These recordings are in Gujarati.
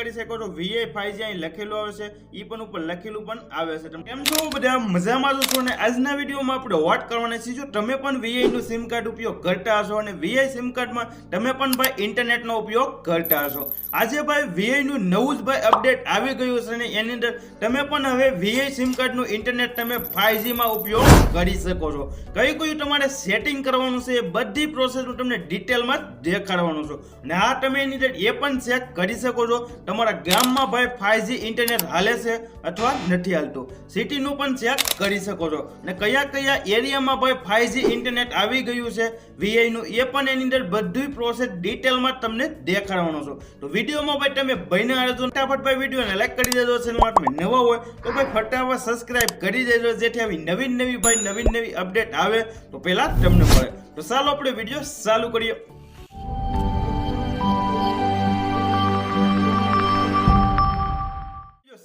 કરી શકો છો. વીઆઈ ફાઈવ અહીં લખેલું આવે છે. એ પણ ઉપર લખેલું પણ આવે છે. તમે કેમ છો? બધા મજામાં છો. અને આજના વિડીયોમાં આપણે વાત કરવાના છીએ. જો તમે પણ વીઆઈનું સિમ કાર્ડ ઉપયોગ કરતા હશો અને વીઆઈ સિમ કાર્ડમાં તમે પણ ભાઈ ઇન્ટરનેટનો ઉપયોગ કરતા હશો. આજે ભાઈ વીઆઈનું નવું જ ભાઈ અપડેટ આવી ગયું છે અને એની અંદર તમે પણ હવે વીઆઈ સિમ કાર્ડનું ઇન્ટરનેટ તમે 5G માં ઉપયોગ કરી શકો છો. કઈ કયું તમારે સેટિંગ કરવાનું છે એ બધી પ્રોસેસ હું તમને ડિટેલમાં દેખાડવાનું છું. અને આ તમે એની અંદર એ પણ ચેક કરી શકો છો. તમારા ગામમાં ભાઈ 5G ઇન્ટરનેટ હાલે છે અથવા નથી હાલતું? સિટીનું પણ ચેક કરી શકો છો. અને કયા કયા એરિયામાં ભાઈ 5G ઇન્ટરનેટ આવી ગયું છે? વીઆઈનું એ પણ એની અંદર બધી પ્રોસેસ ડિટેલમાં તમને દેખાડવાનો છું. તો વિડીયોમાં ભાઈ તમે ભાઈને આવજો ફટાફટ ભાઈ વિડીયોને લાઈક કરી દેજો. ચેનલમાં નવા હોય તો ભાઈ ફટાફટ સબસ્ક્રાઇબ કરી દેજો, જેથી આવી નવી નવી ભાઈ નવી નવી અપડેટ આવે તો પહેલાં તમને મળે. તો ચાલો આપણે વીડિયો ચાલુ કરીએ.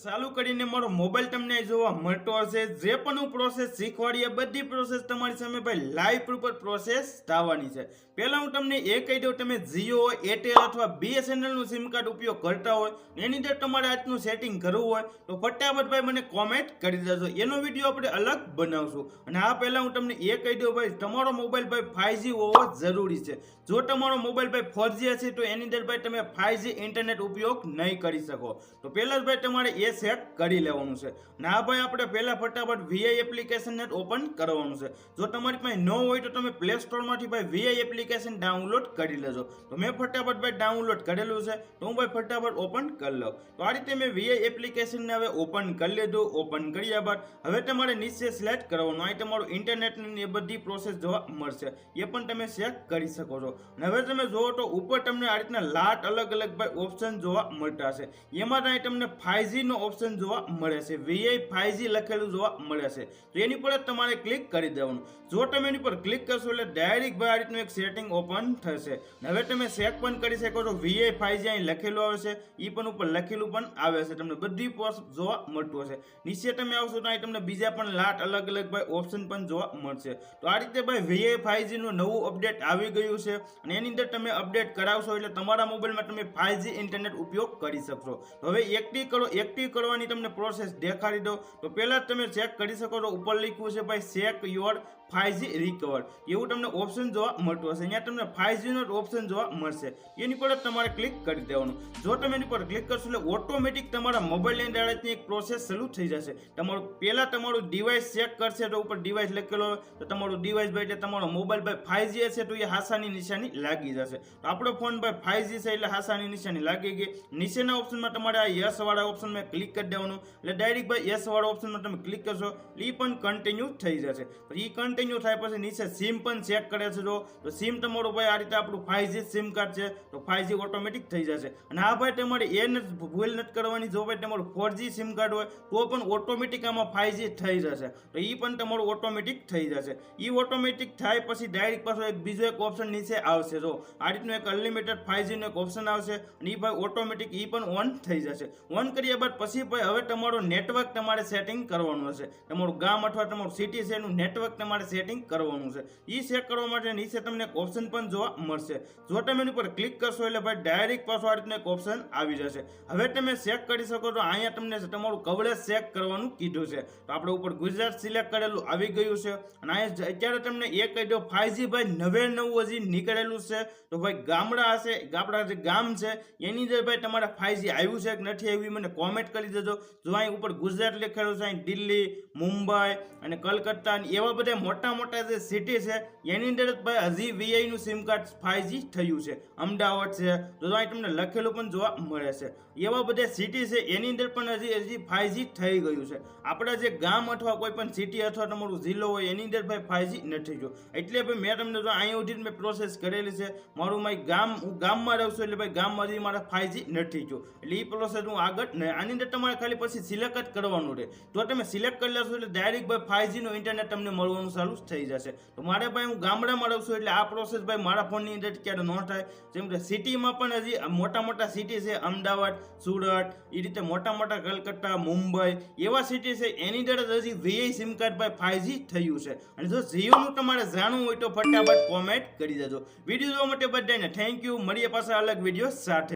ચાલુ કરીને મારો મોબાઈલ તમને જોવા મળતો હશે. જે પણ હું પ્રોસેસ શીખવાડીએ બધી પ્રોસેસ તમારી સામે ભાઈ લાઈવ ઉપર પ્રોસેસ થવાની છે. પહેલાં હું તમને એ કહી દઉં, તમે જીઓ એરટેલ અથવા બીએસએનએલનું સિમ કાર્ડ ઉપયોગ કરતા હોય, એની અંદર તમારે આજનું સેટિંગ કરવું હોય, તો ફટાફટ ભાઈ મને કોમેન્ટ કરી દેજો. એનો વીડિયો આપણે અલગ બનાવશું. અને આ પહેલાં હું તમને એ કહી દઉં, ભાઈ તમારો મોબાઈલ ભાઈ ફાઈવજી હોવો જરૂરી છે. જો તમારો મોબાઈલ ભાઈ ફોરજી હશે, તો એની અંદર ભાઈ તમે ફાઈવજી ઇન્ટરનેટ ઉપયોગ નહીં કરી શકો. તો પહેલાં જ ભાઈ તમારે એ સેટ કરી લેવાનું છે. આ ભાઈ આપણે પહેલા ફટાફટ વીઆઈ એપ્લિકેશનને ઓપન કરવાનું છે. જો તમારી પાસે ન હોય તો તમે પ્લે સ્ટોરમાંથી ભાઈ વીઆઈ એપ્લિકેશન ડાઉનલોડ કરી લેજો. તો મેં ફટાફટ ભાઈ ડાઉનલોડ કરેલું છે. તો હું ભાઈ ફટાફટ ઓપન કરી લઉં. તો આ રીતે મેં વીઆઈ એપ્લિકેશનને હવે ઓપન કરી લીધું ઓપન કર્યા બાદ હવે તમારે નીચે સિલેક્ટ કરવાનું. અહીં તમારું ઇન્ટરનેટની એ બધી પ્રોસેસ જોવા મળશે. એ પણ તમે ચેક કરી શકો છો. અને હવે તમે જુઓ તો ઉપર તમને આ રીતના લાટ અલગ અલગ ભાઈ ઓપ્શન જોવા મળતા છે એમાં અહીં તમને 5G નો ઓપ્શન જોવા મળે છે. વીઆઈ ફાઈવજી લખેલું જોવા મળે છે. તો એની પર તમારે ક્લિક કરી દેવાનું. જો તમે એની પર ક્લિક કરશો એટલે ડાયરેક્ટ ભાઈ આ રીતનું એક સેટિંગ ઓપન થશે. હવે તમે ચેક પણ કરી શકો છો. વીઆઈ ફાઈવજી અહીં લખેલું આવે છે. એ પણ ઉપર લખેલું પણ આવે છે. તમને બધી પોસ્ટ જોવા મળતું હશે. નીચે તમે આવશો તો અહીં તમને બીજા પણ લાટ અલગ અલગ ભાઈ ઓપ્શન પણ જોવા મળશે. તો આ રીતે ભાઈ વીઆઈ ફાઈવજીનું નવું અપડેટ આવી ગયું છે. અને એની અંદર તમે અપડેટ કરાવશો એટલે તમારા મોબાઈલમાં તમે ફાઈવજી ઇન્ટરનેટ ઉપયોગ કરી શકશો. હવે એકટી કરો. એક્ટિવ કરવાની તમને પ્રોસેસ દેખાડી દો તો પહેલાં તમે ચેક કરી શકો છો, ઉપર લખ્યું છે ભાઈ ચેક યોર 5G રિકવર એવું તમને ઓપ્શન જોવા મળતું હશે. અહીંયા તમને 5G નો ઓપ્શન જોવા મળશે. એની પર તમારે ક્લિક કરી દેવાનું. જો તમે એની પર ક્લિક કરશો એટલે ઓટોમેટિક તમારા મોબાઈલની અંદર એક પ્રોસેસ શરૂ થઈ જશે. તમારું, પહેલાં તમારું ડિવાઇસ ચેક કરશે તો ઉપર ડિવાઇસ લખેલો તો તમારું ડિવાઇસ ભાઈ એટલે તમારો મોબાઈલ ભાઈ 5G હશે તો એ હાસાની નિશાની લાગી જશે. તો આપણો ફોન ભાઈ 5G છે એટલે હાસાની નિશાની લાગી ગઈ. નીચેના ઓપ્શનમાં તમારે આ યસ વાળા ઓપ્શનમાં ક્લિક કરી દેવાનું. એટલે ડાયરેક્ટ ભાઈ યસ વાળા ઓપ્શનમાં તમે ક્લિક કરશો એ પણ કન્ટિન્યુ થઈ જશે. પછી એ કન્ટિન્યુ થાય પછી નીચે સિમ પણ ચેક કરે છે જો, તો સિમ તમારું ભાઈ આ રીતે આપણું 5G સિમ કાર્ડ છે, તો 5G ઓટોમેટિક થઈ જશે. અને આ ભાઈ તમારે એ ભૂલ નથી કરવાની, જો ભાઈ તમારું ફોરજી સિમ કાર્ડ હોય, તો પણ ઓટોમેટિક આમાં 5G થઈ જશે. તો એ પણ તમારું ઓટોમેટિક થઈ જશે. એ ઓટોમેટિક થાય પછી ડાયરેક્ટ પાછો એક બીજો એક ઓપ્શન નીચે આવશે. જો, આ રીતનું એક અનલિમિટેડ 5G નો એક ઓપ્શન આવશે, અને એ ભાઈ ઓટોમેટિક એ પણ ઓન થઈ જશે. ઓન કર્યા બાદ પછી ભાઈ, હવે તમારું નેટવર્ક તમારે સેટિંગ કરવાનું હશે. તમારું ગામ અથવા તમારું સિટી છે, એનું નેટવર્ક તમારે સેટિંગ કરવાનું છે. એ સેટ કરવા માટે નીચે તમને એક ઓપ્શન પણ જોવા મળશે. જો તમે એની પર ક્લિક કરશો એટલે ભાઈ ડાયરેક્ટ પાછો એક ઓપ્શન આવી જશે. હવે તમે ચેક કરી શકો છો, અહીંયા તમને તમારું કવરેજ ચેક કરવાનું કીધું છે. તો આપણે ઉપર ગુજરાત સિલેક્ટ કરેલું આવી ગયું છે. અને અહીંયા અત્યારે તમને એ કહી દો ફાઈવજી ભાઈ નવે નવું હજી નીકળેલું છે. તો ભાઈ, ગામડા હશે આપણા જે ગામ છે, એની અંદર ભાઈ, તમારે ફાઈવજી આવ્યું છે કે નથી આવ્યું મને કોમેન્ટ કરી દેજો જો અહીં ઉપર ગુજરાત લખેલું છે, અહીં દિલ્હી, મુંબઈ અને કલકત્તા એવા બધા મોટા મોટા જે સિટી છે, એની અંદર ભાઈ હજી વીઆઈ નું સિમ કાર્ડ ફાઈવજી થયું છે. અમદાવાદ છે. તો અહીં તમને લખેલું પણ જોવા મળે છે. એવા બધા સિટી છે, એની અંદર પણ હજી હજી ફાઈવજી થઈ ગયું છે. આપણા જે ગામ અથવા કોઈ પણ સિટી અથવા તમારું જિલ્લો હોય, એની અંદર ભાઈ ફાઈવજી નથી જો એટલે ભાઈ મેં તમને જો અહીંયા સુધી મેં પ્રોસેસ કરેલી છે. મારું મારી ગામ, હું ગામમાં રહું છું, એટલે ભાઈ ગામમાં હજી મારા ફાઈવજી નથી જો એટલે એ પ્રોસેસ હું આગળ આની અંદર તમારે ખાલી પછી સિલેક્ટ જ કરવાનું રહે. તો તમે સિલેક્ટ કરી લેશો એટલે ડાયરેક્ટ ભાઈ ફાઈવજી નું ઇન્ટરનેટ તમને મળવાનું ચાલુ થઈ જશે. તો મારે ભાઈ હું ગામડામાં રહું છું એટલે આ પ્રોસેસ ભાઈ મારા ફોનની અંદર ક્યારે ન થાય. જેમ કે સિટીમાં પણ હજી મોટા મોટા સિટી છે, અમદાવાદ, સુરત એ રીતે મોટા મોટા કલકત્તા, મુંબઈ, એવા સિટી છે, એની અંદર જ હજી વીઆઈ સિમ કાર્ડ ભાઈ ફાઈવજી થયું છે. અને જો જીઓનું તમારે જાણવું હોય તો ફટાફટ કોમેન્ટ કરી દેજો. વીડિયો જોવા માટે બધાને થેન્ક યુ મળીએ પાછા અલગ વીડિયો સાથે.